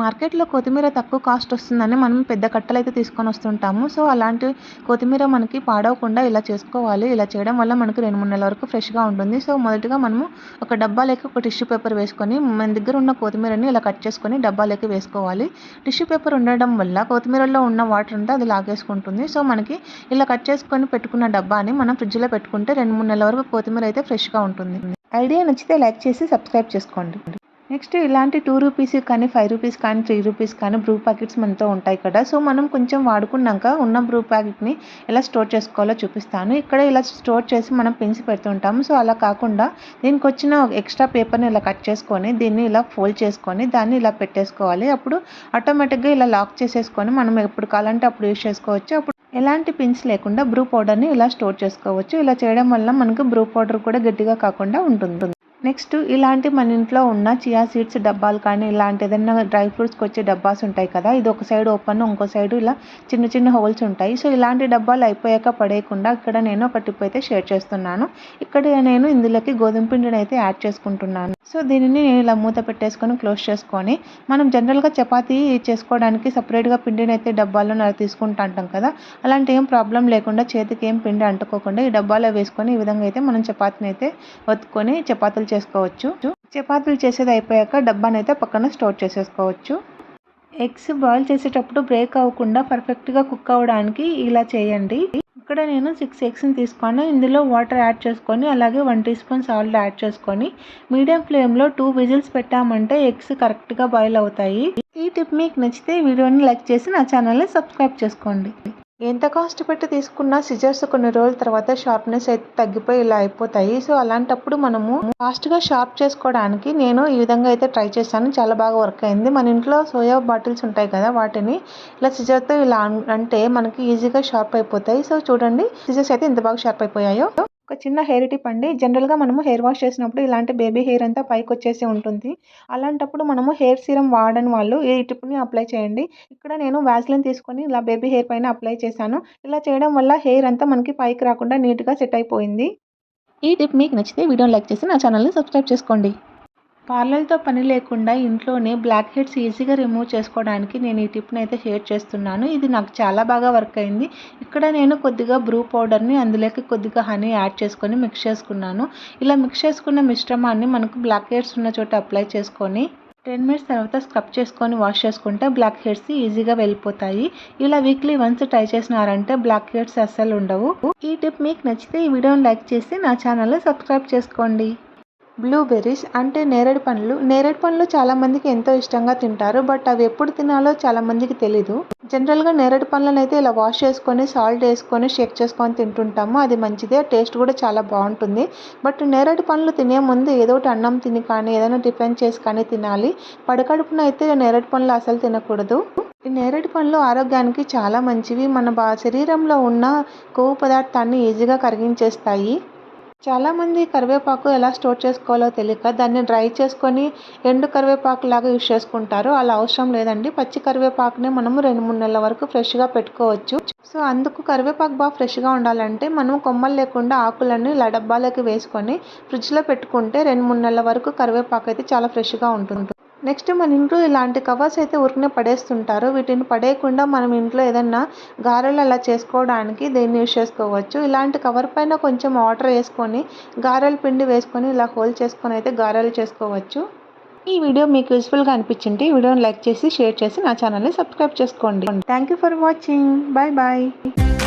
మార్కెట్లో కొత్తిమీర తక్కువ కాస్ట్ వస్తుందని మనం పెద్ద కట్టలు అయితే తీసుకొని వస్తుంటాము. సో అలాంటి కొత్తిమీర మనకి పాడవకుండా ఇలా చేసుకోవాలి. ఇలా చేయడం వల్ల మనకి రెండు మూడు నెలల వరకు ఫ్రెష్గా ఉంటుంది. సో మొదటిగా మనము ఒక డబ్బా లేక ఒక టిష్యూ పేపర్ వేసుకొని మన దగ్గర ఉన్న కొత్తిమీరని ఇలా కట్ చేసుకొని డబ్బాలోకి వేసుకోవాలి. టిష్యూ పేపర్ ఉండడం వల్ల కొత్తిమీరలో ఉన్న వాటర్ ఉంటే అది లాగేసుకుంటుంది. సో మనకి ఇలా కట్ చేసుకొని పెట్టుకున్న డబ్బాని మనం ఫ్రిడ్జ్లో పెట్టుకుంటే రెండు మూడు నెలల వరకు కొత్తిమీర అయితే ఫ్రెష్గా ఉంటుంది. ఐడియా నచ్చితే లైక్ చేసి సబ్స్క్రైబ్ చేసుకోండి. నెక్స్ట్ ఇలాంటి టూ రూపీస్ కానీ ఫైవ్ రూపీస్ కానీ త్రీ రూపీస్ కానీ బ్రూ ప్యాకెట్స్ మనతో ఉంటాయి కదా. సో మనం కొంచెం వాడుకున్నాక ఉన్న బ్రూ ప్యాకెట్ని ఎలా స్టోర్ చేసుకోవాలో చూపిస్తాను. ఇక్కడ ఇలా స్టోర్ చేసి మనం పెంచి పెడుతుంటాము సో అలా కాకుండా దీనికి వచ్చిన ఎక్స్ట్రా పేపర్ని ఇలా కట్ చేసుకొని దీన్ని ఇలా ఫోల్డ్ చేసుకొని దాన్ని ఇలా పెట్టేసుకోవాలి. అప్పుడు ఆటోమేటిక్గా ఇలా లాక్ చేసేసుకొని మనం ఎప్పుడు కావాలంటే అప్పుడు యూస్ చేసుకోవచ్చు. అప్పుడు ఎలాంటి పిన్స్ లేకుండా బ్రూ పౌడర్ని ఇలా స్టోర్ చేసుకోవచ్చు. ఇలా చేయడం వల్ల మనకు బ్రూ పౌడర్ కూడా గట్టిగా కాకుండా ఉంటుంది. నెక్స్ట్ ఇలాంటి మన ఇంట్లో ఉన్న చియా సీడ్స్ డబ్బాలు కానీ ఇలాంటి ఏదైనా డ్రై ఫ్రూట్స్కి వచ్చే డబ్బాస్ ఉంటాయి కదా. ఇది ఒక సైడ్ ఓపెన్ ఇంకో సైడ్ ఇలా చిన్న చిన్న హోల్స్ ఉంటాయి. సో ఇలాంటి డబ్బాలు అయిపోయాక పడేయకుండా ఇక్కడ నేను ఒక టిప్ అయితే షేర్ చేస్తున్నాను. ఇక్కడ నేను ఇందులోకి గోధుమ పిండిని అయితే యాడ్ చేసుకుంటున్నాను. సో దీనిని నేను ఇలా మూత పెట్టేసుకొని క్లోజ్ చేసుకొని మనం జనరల్గా చపాతీ చేసుకోవడానికి సపరేట్గా పిండిని అయితే డబ్బాలో అలా తీసుకుంటా అంటాం కదా. అలాంటి ఏం ప్రాబ్లం లేకుండా చేతికి ఏం పిండి అంటుకోకుండా ఈ డబ్బాలో వేసుకొని ఈ విధంగా అయితే మనం చపాతీని అయితే ఒత్తుకొని చపాతీలు చేసుకోవచ్చు. చపాతీలు చేసేది అయిపోయాక డబ్బానైతే అయితే పక్కన స్టోర్ చేసేసుకోవచ్చు. ఎగ్స్ బాయిల్ చేసేటప్పుడు బ్రేక్ అవ్వకుండా పర్ఫెక్ట్గా కుక్ అవ్వడానికి ఇలా చేయండి. ఇక్కడ నేను సిక్స్ ఎగ్స్ని తీసుకొని ఇందులో వాటర్ యాడ్ చేసుకొని అలాగే one teaspoon salt add చేసుకొని మీడియం ఫ్లేమ్లో టూ విజిల్స్ పెట్టామంటే ఎగ్స్ కరెక్ట్గా బాయిల్ అవుతాయి. ఈ టిప్ మీకు నచ్చితే వీడియోని లైక్ చేసి నా ఛానల్ని సబ్స్క్రైబ్ చేసుకోండి. ఎంత కాస్ట్ పెట్టి తీసుకున్నా సిజర్స్ కొన్ని రోజుల తర్వాత షార్ప్నెస్ అయితే తగ్గిపోయి ఇలా అయిపోతాయి. సో అలాంటప్పుడు మనము ఫాస్ట్గా షార్ప్ చేసుకోవడానికి నేను ఈ విధంగా అయితే ట్రై చేశాను. చాలా బాగా వర్క్ అయింది. మన ఇంట్లో సోయా బాటిల్స్ ఉంటాయి కదా వాటిని ఇలా సిజర్తో ఇలా అంటే మనకి ఈజీగా షార్ప్ అయిపోతాయి. సో చూడండి సిజర్స్ అయితే ఎంత బాగా షార్ప్ అయిపోయాయో. ఒక చిన్న హెయిర్ టిప్ అండి. జనరల్గా మనము హెయిర్ వాష్ చేసినప్పుడు ఇలాంటి బేబీ హెయిర్ అంతా పైకి వచ్చేసి ఉంటుంది. అలాంటప్పుడు మనము హెయిర్ సీరం వాడని వాళ్ళు ఈ టిప్ని అప్లై చేయండి. ఇక్కడ నేను వ్యాజ్లిన్ తీసుకొని ఇలా బేబీ హెయిర్ పైన అప్లై చేశాను. ఇలా చేయడం వల్ల హెయిర్ అంతా మనకి పైకి రాకుండా నీట్గా సెట్ అయిపోయింది. ఈ టిప్ మీకు నచ్చితే వీడియోని లైక్ చేసి నా ఛానల్ని సబ్స్క్రైబ్ చేసుకోండి. పార్లర్తో పని లేకుండా ఇంట్లోనే బ్లాక్ హెడ్స్ ఈజీగా రిమూవ్ చేసుకోవడానికి నేను ఈ టిప్ని అయితే షేర్ చేస్తున్నాను. ఇది నాకు చాలా బాగా వర్క్ అయింది. ఇక్కడ నేను కొద్దిగా బ్రూ పౌడర్ని అందులోకి కొద్దిగా హనీ యాడ్ చేసుకొని మిక్స్ చేసుకున్నాను. ఇలా మిక్స్ చేసుకున్న మిశ్రమాన్ని మనకు బ్లాక్ హెడ్స్ ఉన్న చోట అప్లై చేసుకొని టెన్ మినిట్స్ తర్వాత స్క్రబ్ చేసుకొని వాష్ చేసుకుంటే బ్లాక్ హెడ్స్ ఈజీగా వెళ్ళిపోతాయి. ఇలా వీక్లీ వన్స్ ట్రై చేసినారంటే బ్లాక్ హెడ్స్ అస్సలు ఉండవు. ఈ టిప్ మీకు నచ్చితే ఈ వీడియోని లైక్ చేసి నా ఛానల్ని సబ్స్క్రైబ్ చేసుకోండి. బ్లూబెర్రీస్ అంటే నేరేడు పండ్లు. నేరేడు పండ్లు చాలామందికి ఎంతో ఇష్టంగా తింటారు బట్ అవి ఎప్పుడు తినాలో చాలామందికి తెలీదు. జనరల్గా నేరేడు పండ్లను అయితే ఇలా వాష్ చేసుకొని సాల్ట్ వేసుకొని షేక్ చేసుకొని తింటుంటాము. అది మంచిదే టేస్ట్ కూడా చాలా బాగుంటుంది. బట్ నేరేడు పండ్లు తినే ముందు ఏదో ఒకటి అన్నం తిని కానీ ఏదైనా టిఫిన్ చేసి కానీ తినాలి. పడకడుపున అయితే నేరేడు పండ్లు అసలు తినకూడదు. ఈ నేరేడు పండ్లు ఆరోగ్యానికి చాలా మంచివి. మన బా శరీరంలో ఉన్న కొవ్వు పదార్థాన్ని ఈజీగా కరిగించేస్తాయి. చాలామంది కరివేపాకు ఎలా స్టోర్ చేసుకోవాలో తెలియక దాన్ని డ్రై చేసుకొని ఎండు కరివేపాకు లాగా యూస్ చేసుకుంటారు. అలా అవసరం లేదండి. పచ్చి కరివేపాకుని మనము రెండు మూడు నెలల వరకు ఫ్రెష్గా పెట్టుకోవచ్చు. సో అందుకు కరివేపాకు బాగా ఫ్రెష్గా ఉండాలంటే మనం కొమ్మలు లేకుండా ఆకులన్నీ ఇలా డబ్బాలోకి వేసుకొని ఫ్రిడ్జ్లో పెట్టుకుంటే రెండు మూడు నెలల వరకు కరివేపాకు అయితే చాలా ఫ్రెష్గా ఉంటుంది. నెక్స్ట్ మన ఇంట్లో ఇలాంటి కవర్స్ అయితే ఉరికినే పడేస్తుంటారు. వీటిని పడేయకుండా మనం ఇంట్లో ఏదన్నా గారెలు అలా చేసుకోవడానికి దీన్ని యూజ్ చేసుకోవచ్చు. ఇలాంటి కవర్ పైన కొంచెం వాటర్ వేసుకొని గారెల పిండి వేసుకొని ఇలా హోల్ చేసుకొని అయితే గారెలు చేసుకోవచ్చు. ఈ వీడియో మీకు యూస్ఫుల్గా అనిపించింది ఈ వీడియోని లైక్ చేసి షేర్ చేసి నా ఛానల్ని సబ్స్క్రైబ్ చేసుకోండి. Thank you for watching bye bye